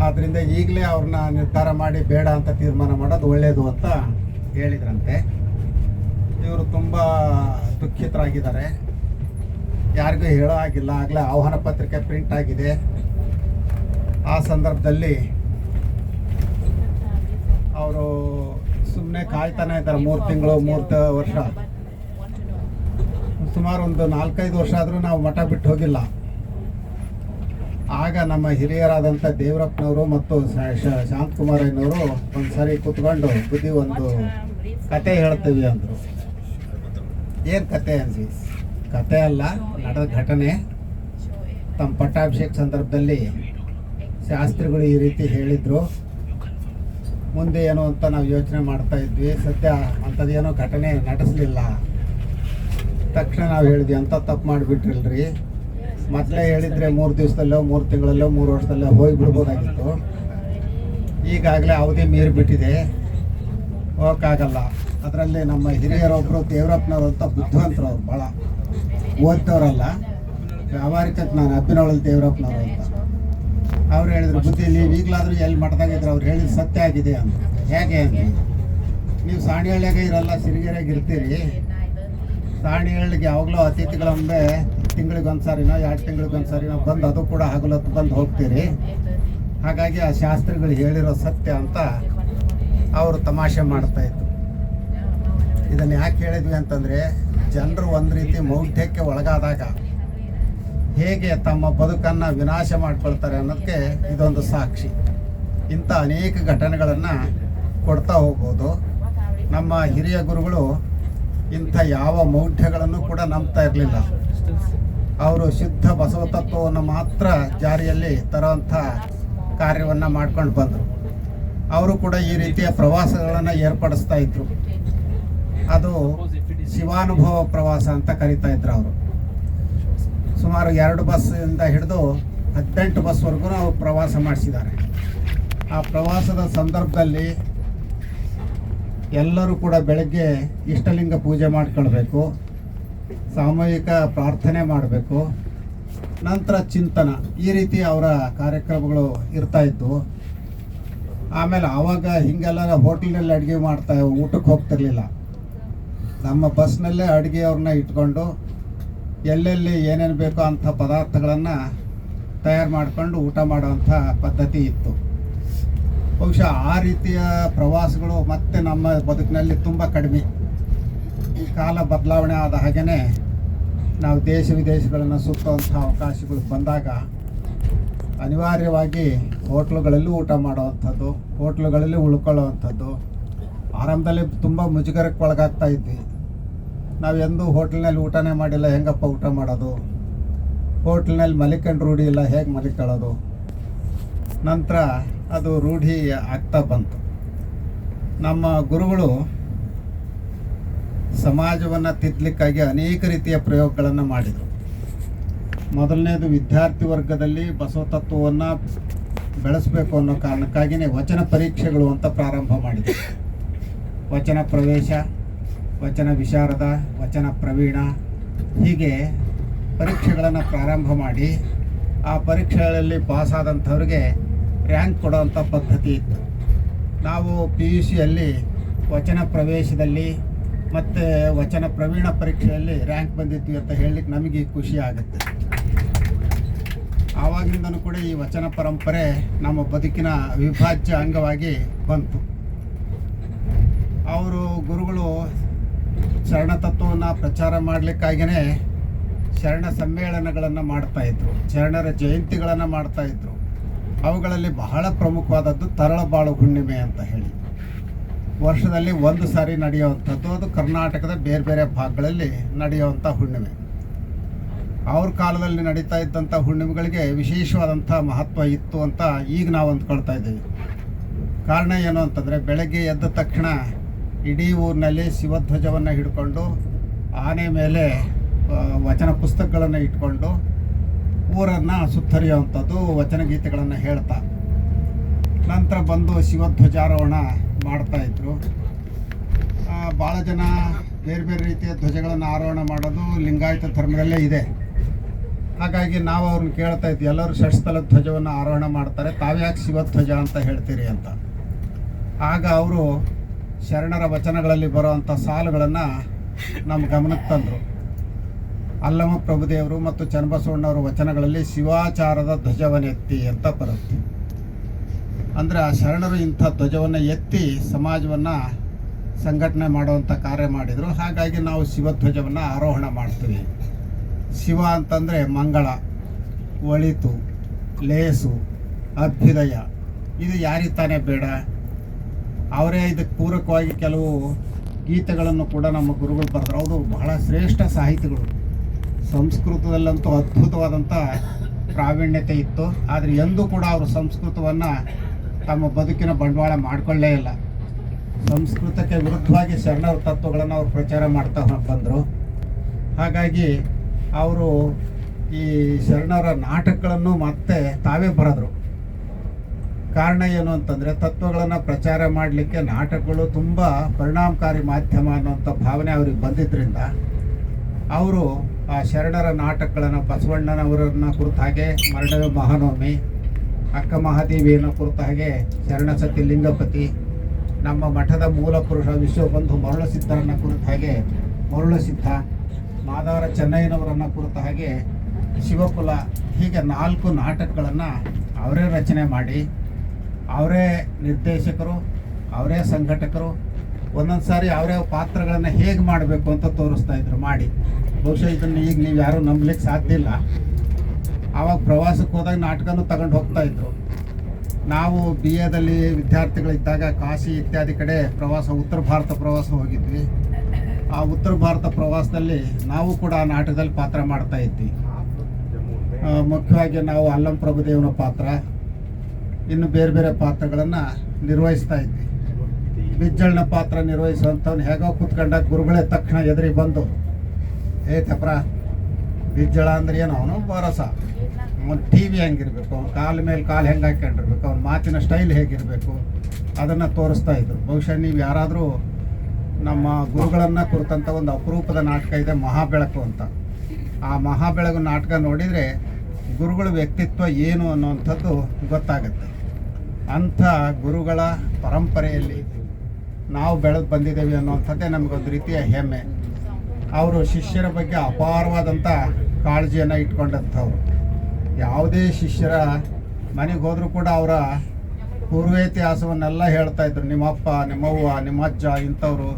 ಆದ್ದರಿಂದ ಈಗಲೇ ಅವ್ರನ್ನ ನಿರ್ಧಾರ ಮಾಡಿ ಬೇಡ ಅಂತ ತೀರ್ಮಾನ ಮಾಡೋದು ಒಳ್ಳೆಯದು ಅಂತ ಹೇಳಿದ್ರಂತೆ. ಇವರು ತುಂಬ ದುಃಖಿತರಾಗಿದ್ದಾರೆ. ಯಾರಿಗೂ ಹೇಳೋ ಆಗಿಲ್ಲ ಆಗಲೇ ಆಹ್ವಾನ ಪತ್ರಿಕೆ ಪ್ರಿಂಟ್ ಆಗಿದೆ. ಆ ಸಂದರ್ಭದಲ್ಲಿ ಅವರು ಸುಮ್ಮನೆ ಕಾಯ್ತಾನೆ ಇದ್ದಾರೆ. ಮೂರು ತಿಂಗಳು ಮೂರು ವರ್ಷ. ಸುಮಾರು ಒಂದು ನಾಲ್ಕೈದು ವರ್ಷ ಆದರೂ ನಾವು ಮಠ ಬಿಟ್ಟು ಹೋಗಿಲ್ಲ. ಆಗ ನಮ್ಮ ಹಿರಿಯರಾದಂಥ ದೇವರಪ್ಪನವರು ಮತ್ತು ಶಾಂತಕುಮಾರಯ್ಯನವರು ಒಂದು ಸಾರಿ ಕೂತ್ಕೊಂಡು ಬುದ್ಧಿ ಒಂದು ಕತೆ ಹೇಳ್ತೀವಿ ಅಂದರು. ಏನು ಕತೆ ಅನ್ಸಿ ಕತೆ ಅಲ್ಲ, ನಡೆದ ಘಟನೆ. ತಮ್ಮ ಪಟ್ಟಾಭಿಷೇಕ ಸಂದರ್ಭದಲ್ಲಿ ಶಾಸ್ತ್ರಿಗಳು ಈ ರೀತಿ ಹೇಳಿದರು. ಮುಂದೆ ಏನು ಅಂತ ನಾವು ಯೋಚನೆ ಮಾಡ್ತಾ ಇದ್ವಿ. ಸದ್ಯ ಅಂಥದ್ದೇನೋ ಘಟನೆ ನಡೆಸಲಿಲ್ಲ. ತಕ್ಷಣ ನಾವು ಹೇಳಿದ್ವಿ ಅಂತ ತಪ್ಪು ಮಾಡಿಬಿಟ್ರಿಲ್ರಿ. ಮೊದಲೇ ಹೇಳಿದರೆ ಮೂರು ದಿವಸದಲ್ಲೋ, ಮೂರು ತಿಂಗಳಲ್ಲೋ, ಮೂರು ವರ್ಷದಲ್ಲೋ ಹೋಗಿ ಬಿಡ್ಬೋದಾಗಿತ್ತು. ಈಗಾಗಲೇ ಅವಧಿ ಮೀರಿಬಿಟ್ಟಿದೆ. ಹೋಗೋಕ್ಕಾಗಲ್ಲ. ಅದರಲ್ಲಿ ನಮ್ಮ ಹಿರಿಯರೊಬ್ಬರು ದೇವರಪ್ಪನವ್ರು ಅಂತ ಬುದ್ಧಿವಂತರು ಅವ್ರು ಭಾಳ ಓದ್ತವ್ರಲ್ಲ ವ್ಯಾವಹಾರಿಕ ನಾನು ಅಬ್ಬಿನವಳಲ್ಲಿ ದೇವರಪ್ಪನವರು ಅಂತ. ಅವ್ರು ಹೇಳಿದ್ರು, ಬುದ್ಧಿ, ನೀವು ಈಗಲಾದರೂ ಎಲ್ಲಿ ಮಠದಾಗಿದ್ರು ಅವ್ರು ಹೇಳಿದ ಸತ್ಯ ಆಗಿದೆ ಅಂತ. ಹೇಗೆ ಅಂತ. ನೀವು ಸಾಣಿಹಳ್ಳಿಯಾಗ ಇರಲ್ಲ ಸಿರಿಗೆರೆಗೆ ಇರ್ತೀರಿ ಸಾಣಿಹಳ್ಳಿಗೆ ಯಾವಾಗಲೂ ಅತಿಥಿಗಳಂಬೆ ತಿಂಗಳಿಗೆ ಒಂದು ಸಾರಿನೋ ಎರಡು ತಿಂಗಳಿಗೆ ಒಂದು ಸಾರಿನೋ ಬಂದು ಅದು ಕೂಡ ಹಗಲೊತ್ತು ಬಂದು ಹೋಗ್ತೀರಿ. ಹಾಗಾಗಿ ಆ ಶಾಸ್ತ್ರಿಗಳು ಹೇಳಿರೋ ಸತ್ಯ ಅಂತ ಅವರು ತಮಾಷೆ ಮಾಡ್ತಾ ಇದ್ರು. ಇದನ್ನು ಯಾಕೆ ಹೇಳಿದ್ವಿ ಅಂತಂದರೆ, ಜನರು ಒಂದು ರೀತಿ ಮೌಢ್ಯಕ್ಕೆ ಒಳಗಾದಾಗ ಹೇಗೆ ತಮ್ಮ ಬದುಕನ್ನು ವಿನಾಶ ಮಾಡ್ಕೊಳ್ತಾರೆ ಅನ್ನೋದಕ್ಕೆ ಇದೊಂದು ಸಾಕ್ಷಿ. ಇಂಥ ಅನೇಕ ಘಟನೆಗಳನ್ನು ಕೊಡ್ತಾ ಹೋಗ್ಬೋದು. ನಮ್ಮ ಹಿರಿಯ ಗುರುಗಳು ಇಂಥ ಯಾವ ಮೌಢ್ಯಗಳನ್ನು ಕೂಡ ನಂಬ್ತಾ ಇರಲಿಲ್ಲ. ಅವರು ಶುದ್ಧ ಬಸವ ತತ್ವವನ್ನು ಮಾತ್ರ ಜಾರಿಯಲ್ಲಿ ತರುವಂಥ ಕಾರ್ಯವನ್ನು ಮಾಡ್ಕೊಂಡು ಬಂದರು. ಅವರು ಕೂಡ ಈ ರೀತಿಯ ಪ್ರವಾಸಗಳನ್ನು ಏರ್ಪಡಿಸ್ತಾ ಇದ್ರು. ಅದು ಶಿವಾನುಭವ ಪ್ರವಾಸ ಅಂತ ಕರಿತಾ ಇದ್ರು ಅವರು. ಸುಮಾರು ಎರಡು ಬಸ್ಸಿಂದ ಹಿಡಿದು ಹದಿನೆಂಟು ಬಸ್ವರೆಗೂ ಅವರು ಪ್ರವಾಸ ಮಾಡಿಸಿದ್ದಾರೆ. ಆ ಪ್ರವಾಸದ ಸಂದರ್ಭದಲ್ಲಿ ಎಲ್ಲರೂ ಕೂಡ ಬೆಳಗ್ಗೆ ಇಷ್ಟಲಿಂಗ ಪೂಜೆ ಮಾಡ್ಕೊಳ್ಬೇಕು, ಸಾಮೂಹಿಕ ಪ್ರಾರ್ಥನೆ ಮಾಡಬೇಕು, ನಂತರ ಚಿಂತನ. ಈ ರೀತಿ ಅವರ ಕಾರ್ಯಕ್ರಮಗಳು ಇರ್ತಾ ಇದ್ವು. ಆಮೇಲೆ ಆವಾಗ ಹಿಂಗೆಲ್ಲ ಹೋಟೆಲ್ನಲ್ಲಿ ಅಡುಗೆ ಮಾಡ್ತಾ ಊಟಕ್ಕೆ ಹೋಗ್ತಿರ್ಲಿಲ್ಲ. ನಮ್ಮ ಬಸ್ನಲ್ಲೇ ಅಡುಗೆ ಅವ್ರನ್ನ ಇಟ್ಕೊಂಡು ಎಲ್ಲೆಲ್ಲಿ ಏನೇನು ಬೇಕೋ ಅಂಥ ಪದಾರ್ಥಗಳನ್ನು ತಯಾರು ಮಾಡಿಕೊಂಡು ಊಟ ಮಾಡುವಂಥ ಪದ್ಧತಿ ಇತ್ತು. ಬಹುಶಃ ಆ ರೀತಿಯ ಪ್ರವಾಸಗಳು ಮತ್ತೆ ನಮ್ಮ ಬದುಕಿನಲ್ಲಿ ತುಂಬ ಕಡಿಮೆ. ಕಾಲ ಬದಲಾವಣೆ ಆದ ಹಾಗೆಯೇ ನಾವು ದೇಶ ವಿದೇಶಗಳನ್ನು ಸುತ್ತುವಂಥ ಅವಕಾಶಗಳು ಬಂದಾಗ ಅನಿವಾರ್ಯವಾಗಿ ಹೋಟ್ಲುಗಳಲ್ಲಿ ಊಟ ಮಾಡುವಂಥದ್ದು, ಹೋಟ್ಲುಗಳಲ್ಲಿ ಉಳ್ಕೊಳ್ಳುವಂಥದ್ದು, ಆರಂಭದಲ್ಲಿ ತುಂಬ ಮುಜುಗರಕ್ಕೆ ಒಳಗಾಗ್ತಾ ಇದ್ವಿ. ನಾವು ಎಂದೂ ಹೋಟ್ಲ್ನಲ್ಲಿ ಊಟನೇ ಮಾಡಿಲ್ಲ, ಹೆಂಗಪ್ಪ ಊಟ ಮಾಡೋದು? ಹೋಟ್ಲ್ನಲ್ಲಿ ಮಲಿಕೊಂಡು ರೂಢಿ ಇಲ್ಲ, ಹೇಗೆ ಮಲಿಕೊಳ್ಳೋದು? ನಂತರ ಅದು ರೂಢಿ ಆಗ್ತಾ ಬಂತು. ನಮ್ಮ ಗುರುಗಳು ಸಮಾಜವನ್ನು ತಿದ್ದಲಿಕ್ಕಾಗಿ ಅನೇಕ ರೀತಿಯ ಪ್ರಯೋಗಗಳನ್ನು ಮಾಡಿದರು. ಮೊದಲನೇದು ವಿದ್ಯಾರ್ಥಿ ವರ್ಗದಲ್ಲಿ ಬಸವ ತತ್ವವನ್ನು ಬೆಳೆಸಬೇಕು ಅನ್ನೋ ಕಾರಣಕ್ಕಾಗಿಯೇ ವಚನ ಪರೀಕ್ಷೆಗಳು ಅಂತ ಪ್ರಾರಂಭ ಮಾಡಿದರು. ವಚನ ಪ್ರವೇಶ, ವಚನ ವಿಶಾರದ, ವಚನ ಪ್ರವೀಣ ಹೀಗೆ ಪರೀಕ್ಷೆಗಳನ್ನು ಪ್ರಾರಂಭ ಮಾಡಿ, ಆ ಪರೀಕ್ಷೆಗಳಲ್ಲಿ ಪಾಸಾದಂಥವ್ರಿಗೆ ರ್ಯಾಂಕ್ ಕೊಡುವಂಥ ಪದ್ಧತಿ ಇತ್ತು. ನಾವು ಪಿ ಯು ಸಿಯಲ್ಲಿ ವಚನ ಪ್ರವೇಶದಲ್ಲಿ ಮತ್ತು ವಚನ ಪ್ರವೀಣ ಪರೀಕ್ಷೆಯಲ್ಲಿ ರ್ಯಾಂಕ್ ಬಂದಿದ್ವಿ ಅಂತ ಹೇಳಲಿಕ್ಕೆ ನಮಗೆ ಖುಷಿ ಆಗುತ್ತೆ. ಆವಾಗಿಂದನೂ ಕೂಡ ಈ ವಚನ ಪರಂಪರೆ ನಮ್ಮ ಬದುಕಿನ ಅವಿಭಾಜ್ಯ ಅಂಗವಾಗಿ ಬಂತು. ಅವರು ಗುರುಗಳು ಶರಣ ತತ್ವವನ್ನು ಪ್ರಚಾರ ಮಾಡಲಿಕ್ಕಾಗಿಯೇ ಶರಣ ಸಮ್ಮೇಳನಗಳನ್ನು ಮಾಡ್ತಾಯಿದ್ರು ಶರಣರ ಜಯಂತಿಗಳನ್ನು ಮಾಡ್ತಾ ಇದ್ರು. ಅವುಗಳಲ್ಲಿ ಬಹಳ ಪ್ರಮುಖವಾದದ್ದು ತರಳಬಾಳು ಹುಣ್ಣಿಮೆ ಅಂತ ಹೇಳಿ. ವರ್ಷದಲ್ಲಿ ಒಂದು ಸಾರಿ ನಡೆಯುವಂಥದ್ದು ಅದು ಕರ್ನಾಟಕದ ಬೇರೆ ಬೇರೆ ಭಾಗಗಳಲ್ಲಿ ನಡೆಯುವಂಥ ಹುಣ್ಣಿಮೆ. ಅವ್ರ ಕಾಲದಲ್ಲಿ ನಡೀತಾ ಇದ್ದಂಥ ಹುಣ್ಣಿಮೆಗಳಿಗೆ ವಿಶೇಷವಾದಂಥ ಮಹತ್ವ ಇತ್ತು ಅಂತ ಈಗ ನಾವು ಅಂದ್ಕೊಳ್ತಾ ಇದ್ದೀವಿ. ಕಾರಣ ಏನು ಅಂತಂದರೆ ಬೆಳಗ್ಗೆ ಎದ್ದ ತಕ್ಷಣ ಇಡೀ ಊರಿನಲ್ಲಿ ಶಿವಧ್ವಜವನ್ನು ಹಿಡ್ಕೊಂಡು ಆನೆ ಮೇಲೆ ವಚನ ಪುಸ್ತಕಗಳನ್ನು ಇಟ್ಕೊಂಡು ಊರನ್ನು ಸುತ್ತರಿಯುವಂಥದ್ದು, ವಚನಗೀತೆಗಳನ್ನು ಹೇಳ್ತಾ. ನಂತರ ಬಂದು ಶಿವಧ್ವಜಾರೋಹಣ ಮಾಡ್ತಾಯಿದ್ರು ಭಾಳ ಜನ ಬೇರೆ ಬೇರೆ ರೀತಿಯ ಧ್ವಜಗಳನ್ನು ಆರೋಹಣ ಮಾಡೋದು ಲಿಂಗಾಯತ ಧರ್ಮದಲ್ಲೇ ಇದೆ. ಹಾಗಾಗಿ ನಾವು ಅವ್ರನ್ನ ಕೇಳ್ತಾ ಇದ್ವಿ, ಎಲ್ಲರೂ ಷಟ್ಸ್ಥಲ ಧ್ವಜವನ್ನು ಆರೋಹಣ ಮಾಡ್ತಾರೆ ತಾವ್ಯಾಕೆ ಶಿವಧ್ವಜ ಅಂತ ಹೇಳ್ತೀರಿ ಅಂತ. ಆಗ ಅವರು ಶರಣರ ವಚನಗಳಲ್ಲಿ ಬರುವಂಥ ಸಾಲುಗಳನ್ನು ನಮ್ಮ ಗಮನಕ್ಕೆ ತಂದರು. ಅಲ್ಲಮ ಪ್ರಭುದೇವರು ಮತ್ತು ಚನ್ನಬಸವಣ್ಣವರ ವಚನಗಳಲ್ಲಿ ಶಿವಾಚಾರದ ಧ್ವಜವನ್ನೆತ್ತಿ ಅಂತ ಬರುತ್ತೆ. ಅಂದರೆ ಆ ಶರಣರು ಇಂಥ ಧ್ವಜವನ್ನು ಎತ್ತಿ ಸಮಾಜವನ್ನು ಸಂಘಟನೆ ಮಾಡುವಂಥ ಕಾರ್ಯ ಮಾಡಿದರು. ಹಾಗಾಗಿ ನಾವು ಶಿವಧ್ವಜವನ್ನು ಆರೋಹಣ ಮಾಡ್ತೀವಿ. ಶಿವ ಅಂತಂದರೆ ಮಂಗಳ, ಒಳಿತು, ಲೇಸು, ಅಭ್ಯುದಯ. ಇದು ಯಾರಿಗೆ ತಾನೇ ಬೇಡ. ಅವರೇ ಇದಕ್ಕೆ ಪೂರಕವಾಗಿ ಕೆಲವು ಗೀತೆಗಳನ್ನು ಕೂಡ ನಮ್ಮ ಗುರುಗಳು ಬರೆದ್ರು. ಅವರು ಬಹಳ ಶ್ರೇಷ್ಠ ಸಾಹಿತಿಗಳು. ಸಂಸ್ಕೃತದಲ್ಲಂತೂ ಅದ್ಭುತವಾದಂಥ ಪ್ರಾವೀಣ್ಯತೆ ಇತ್ತು. ಆದರೆ ಎಂದೂ ಕೂಡ ಅವರು ಸಂಸ್ಕೃತವನ್ನು ತಮ್ಮ ಬದುಕಿನ ಬಂಡವಾಳ ಮಾಡಿಕೊಳ್ಳೇ ಇಲ್ಲ. ಸಂಸ್ಕೃತಕ್ಕೆ ವಿರುದ್ಧವಾಗಿ ಶರಣರ ತತ್ವಗಳನ್ನು ಅವರು ಪ್ರಚಾರ ಮಾಡ್ತಾ ಬಂದರು. ಹಾಗಾಗಿ ಅವರು ಈ ಶರಣರ ನಾಟಕಗಳನ್ನು ಮತ್ತೆ ತಾವೇ ಬರೆದ್ರು. ಕಾರಣ ಏನು ಅಂತಂದರೆ ತತ್ವಗಳನ್ನು ಪ್ರಚಾರ ಮಾಡಲಿಕ್ಕೆ ನಾಟಕಗಳು ತುಂಬ ಪರಿಣಾಮಕಾರಿ ಮಾಧ್ಯಮ ಅನ್ನುವಂಥ ಭಾವನೆ ಅವ್ರಿಗೆ ಬಂದಿದ್ದರಿಂದ ಅವರು ಆ ಶರಣರ ನಾಟಕಗಳನ್ನು ಬಸವಣ್ಣನವರನ್ನ ಕುರಿತ ಹಾಗೆ ಮರಣ ಮಹಾನವಮಿ, ಅಕ್ಕ ಮಹಾದೇವಿಯನ್ನು ಕುರಿತ ಹಾಗೆ ಶರಣಸತಿ ಲಿಂಗಪತಿ, ನಮ್ಮ ಮಠದ ಮೂಲ ಪುರುಷ ವಿಶ್ವಬಂಧು ಮರುಳ ಸಿದ್ಧರನ್ನ ಕುರಿತ ಹಾಗೆ, ಮರುಳಸಿದ್ಧ ಮಾದಾರ ಚೆನ್ನಯ್ಯನವರನ್ನ ಕುರಿತ ಹಾಗೆ, ಶಿವಕುಲ ಹೀಗೆ ನಾಲ್ಕು ನಾಟಕಗಳನ್ನು ಅವರೇ ರಚನೆ ಮಾಡಿ, ಅವರೇ ನಿರ್ದೇಶಕರು, ಅವರೇ ಸಂಘಟಕರು ಒಂದೊಂದು ಸಾರಿ ಅವರೇ ಪಾತ್ರಗಳನ್ನು ಹೇಗೆ ಮಾಡಬೇಕು ಅಂತ ತೋರಿಸ್ತಾ ಇದ್ರು, ಮಾಡಿ. ಬಹುಶಃ ಇದನ್ನು ಈಗ ನೀವು ಯಾರೂ ನಂಬಲಿಕ್ಕೆ ಸಾಧ್ಯ ಇಲ್ಲ. ಆವಾಗ ಪ್ರವಾಸಕ್ಕೆ ಹೋದಾಗ ನಾಟಕನೂ ತಗೊಂಡು ಹೋಗ್ತಾ ಇದ್ರು. ನಾವು ಬಿ ಎದಲ್ಲಿ ವಿದ್ಯಾರ್ಥಿಗಳಿದ್ದಾಗ ಕಾಶಿ ಇತ್ಯಾದಿ ಕಡೆ ಪ್ರವಾಸ, ಉತ್ತರ ಭಾರತ ಪ್ರವಾಸ ಹೋಗಿದ್ವಿ. ಆ ಉತ್ತರ ಭಾರತ ಪ್ರವಾಸದಲ್ಲಿ ನಾವು ಕೂಡ ಆ ನಾಟಕದಲ್ಲಿ ಪಾತ್ರ ಮಾಡ್ತಾ ಇದ್ವಿ. ಮುಖ್ಯವಾಗಿ ನಾವು ಅಲ್ಲಂ ಪ್ರಭುದೇವನ ಪಾತ್ರ, ಇನ್ನು ಬೇರೆ ಬೇರೆ ಪಾತ್ರಗಳನ್ನು ನಿರ್ವಹಿಸ್ತಾ ಇದ್ವಿ. ಬಿಜ್ಜಳನ ಪಾತ್ರ ನಿರ್ವಹಿಸುವಂಥವ್ನು ಹೇಗೋ ಕುತ್ಕೊಂಡ ಗುರುಗಳೇ ತಕ್ಷಣ ಎದುರಿ ಬಂದು, ಏ ತಪ್ರ ಬಿಜ್ಜಳ ಅಂದ್ರೆ ಏನು? ಅವನು ಬರಸ ಅವನು ಟಿ ವಿ ಹೆಂಗಿರ್ಬೇಕು? ಅವ್ನ ಕಾಲ ಮೇಲೆ ಕಾಲು ಹೆಂಗೆ ಹಾಕೊಂಡಿರ್ಬೇಕು? ಅವ್ನ ಮಾತಿನ ಸ್ಟೈಲ್ ಹೇಗಿರಬೇಕು? ಅದನ್ನು ತೋರಿಸ್ತಾ ಇದ್ರು. ಬಹುಶಃ ನೀವು ಯಾರಾದರೂ ನಮ್ಮ ಗುರುಗಳನ್ನು ಕುರಿತಂಥ ಒಂದು ಅಪರೂಪದ ನಾಟಕ ಇದೆ, ಮಹಾಬೆಳಕು ಅಂತ. ಆ ಮಹಾಬೆಳಗು ನಾಟಕ ನೋಡಿದರೆ ಗುರುಗಳ ವ್ಯಕ್ತಿತ್ವ ಏನು ಅನ್ನುವಂಥದ್ದು ಗೊತ್ತಾಗುತ್ತೆ. ಅಂಥ ಗುರುಗಳ ಪರಂಪರೆಯಲ್ಲಿ ನಾವು ಬೆಳೆದು ಬಂದಿದ್ದೇವೆ ಅನ್ನುವಂಥದ್ದೇ ನಮಗೊಂದು ರೀತಿಯ ಹೆಮ್ಮೆ. ಅವರು ಶಿಷ್ಯರ ಬಗ್ಗೆ ಅಪಾರವಾದಂಥ ಕಾಳಜಿಯನ್ನು ಇಟ್ಕೊಂಡಂಥವ್ರು. ಯಾವುದೇ ಶಿಷ್ಯರ ಮನೆಗೆ ಹೋದರೂ ಕೂಡ ಅವರ ಪೂರ್ವೇತಿಹಾಸವನ್ನೆಲ್ಲ ಹೇಳ್ತಾ ಇದ್ರು, ನಿಮ್ಮಪ್ಪ, ನಿಮ್ಮವ್ವ ನಿಮ್ಮ ಅಜ್ಜ ಇಂಥವ್ರು,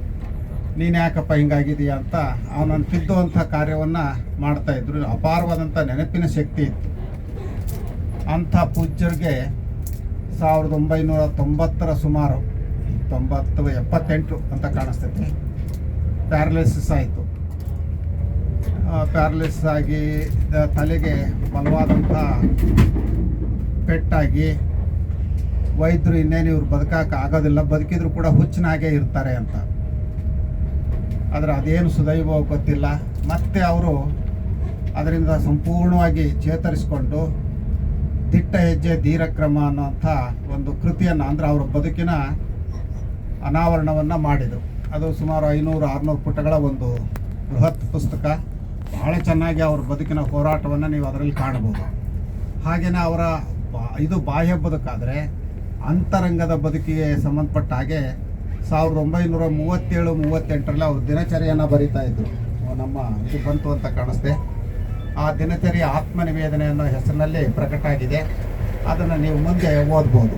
ನೀನು ಯಾಕಪ್ಪ ಹಿಂಗಾಗಿದೀಯ ಅಂತ ಅವನನ್ನು ತಿದ್ದುವಂಥ ಕಾರ್ಯವನ್ನು ಮಾಡ್ತಾಯಿದ್ರು ಅಪಾರವಾದಂಥ ನೆನಪಿನ ಶಕ್ತಿ ಇತ್ತು. ಅಂಥ ಪೂಜ್ಯರಿಗೆ ಸಾವಿರದ ಒಂಬೈನೂರ ತೊಂಬತ್ತರ ಸುಮಾರು ತೊಂಬತ್ತು ಎಪ್ಪತ್ತೆಂಟು ಅಂತ ಕಾಣಿಸ್ತೈತೆ ಪ್ಯಾರಲಿಸಿಸ್ ಆಯಿತು. ಪ್ಯಾರಲಿಸಿಸ್ ಆಗಿ ತಲೆಗೆ ಬಲವಾದಂಥ ಪೆಟ್ಟಾಗಿ ವೈದ್ಯರು ಇನ್ನೇನು ಇವ್ರು ಬದುಕಕ್ಕೆ ಆಗೋದಿಲ್ಲ, ಬದುಕಿದ್ರು ಕೂಡ ಹುಚ್ಚಿನಾಗೆ ಇರ್ತಾರೆ ಅಂತ. ಆದರೆ ಅದೇನು ಸುದೈವ ಗೊತ್ತಿಲ್ಲ. ಮತ್ತೆ ಅವರು ಅದರಿಂದ ಸಂಪೂರ್ಣವಾಗಿ ಚೇತರಿಸಿಕೊಂಡು ದಿಟ್ಟ ಹೆಜ್ಜೆ, ಧೀರಕ್ರಮ ಅನ್ನೋಂಥ ಒಂದು ಕೃತಿಯನ್ನು, ಅಂದರೆ ಅವರ ಬದುಕಿನ ಅನಾವರಣವನ್ನು ಮಾಡಿದರು ಅದು ಸುಮಾರು ಐನೂರು ಆರುನೂರು ಪುಟಗಳ ಒಂದು ಬೃಹತ್ ಪುಸ್ತಕ. ಬಹಳ ಚೆನ್ನಾಗಿ ಅವ್ರ ಬದುಕಿನ ಹೋರಾಟವನ್ನು ನೀವು ಅದರಲ್ಲಿ ಕಾಣಬಹುದು. ಹಾಗೆಯೇ ಅವರ ಇದು ಬಾಹ್ಯ ಬದುಕಾದರೆ ಅಂತರಂಗದ ಬದುಕಿಗೆ ಸಂಬಂಧಪಟ್ಟ ಹಾಗೆ ಸಾವಿರದ ಒಂಬೈನೂರ ಮೂವತ್ತೇಳು ಮೂವತ್ತೆಂಟರಲ್ಲಿ ಅವರು ದಿನಚರಿಯನ್ನು ಬರಿತಾ ಇದ್ದರು ನಮ್ಮ ಇದು ಬಂತು ಅಂತ ಕಾಣಿಸ್ತೆ. ಆ ದಿನಚರಿ ಆತ್ಮನಿವೇದನೆ ಅನ್ನೋ ಹೆಸರಿನಲ್ಲಿ ಪ್ರಕಟ ಆಗಿದೆ ಅದನ್ನು ನೀವು ಮುಂದೆ ಓದ್ಬೋದು.